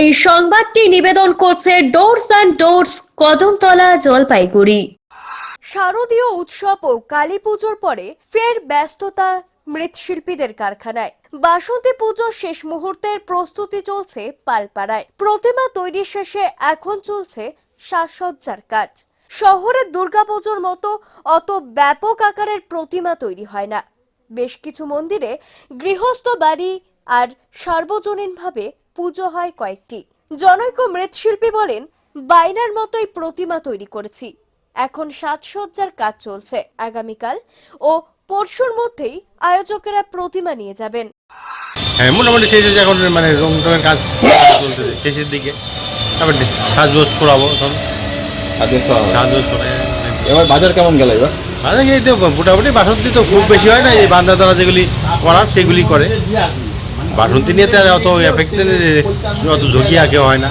এই সংবাদটি নিবেদন করছে doors and doors Kadamtala, Jalpaiguri. শারদীয় উৎসব ও কালী পুজোর পরে ফের ব্যস্ততা মৃৎশিল্পীদের কারখানায়। বাসন্তী পুজোর শেষ মুহূর্তের প্রস্তুতি চলছে পালপাড়ায়। প্রতিমা তৈরি শেষে এখন চলছে সাজসজ্জার কাজ। শহরের দুর্গাপুজোর মতো অত ব্যাপক আকারের প্রতিমা তৈরি হয় না। বেশ কিছু মন্দিরে গৃহস্থ বাড়ি আর সার্বজনীনভাবে পুজো হয় কয়েকটি। জনৈক মৃৎশিল্পী বলেন বাইনার মতোই প্রতিমা তৈরি করেছি। এখন সাজসজ্জার কাজ চলছে আগামীকাল ও পরশুর মধ্যেই আয়োজকেরা প্রতিমা নিয়ে যাবেন। হ্যাঁ মোটামুটি শেষ হয়েছে এখন মানে রং টঙের কাজ চলছে শেষের দিকে। তারপর সাজগোজ করাবো এখন। সাজগোজ করে এবার বাজার কেমন গেল এবার? মানে এই তো মোটামুটি বাসন্তী তো খুব বেশি হয় না এই বান্দা দ্বারা যেগুলি করার সেগুলি করে। বাসন্তী নিয়ে তো আর অত এফেক্ট অত ঝুঁকি আগে হয় না।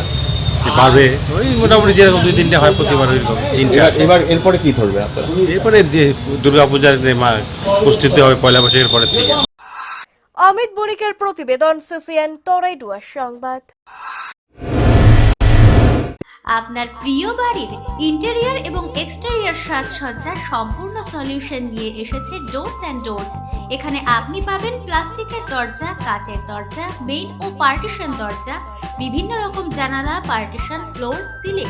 যে পারবে ওই মোটামুটি যেরকম দুই তিনটে হয় প্রতিবার ওইরকম তিনটে এবার এরপরে কি ধরবে আপনার? এরপরে দুর্গাপূজার মা প্রস্তুতি হবে পয়লা বৈশাখের পরের থেকে অমিত বণিকের প্রতিবেদন সিসিএন তরাইডুয়া সংবাদ। আপনার প্রিয় বাড়ির ইন্টেরিয়ার এবং এক্সটেরিয়র সাজসজ্জার সম্পূর্ণ সলিউশন নিয়ে এসেছে ডোরস অ্যান্ড ডোরস এখানে আপনি পাবেন প্লাস্টিকের দরজা, কাচের দরজা মেইন ও পার্টিশন দরজা, বিভিন্ন রকম জানালা partition floor ceiling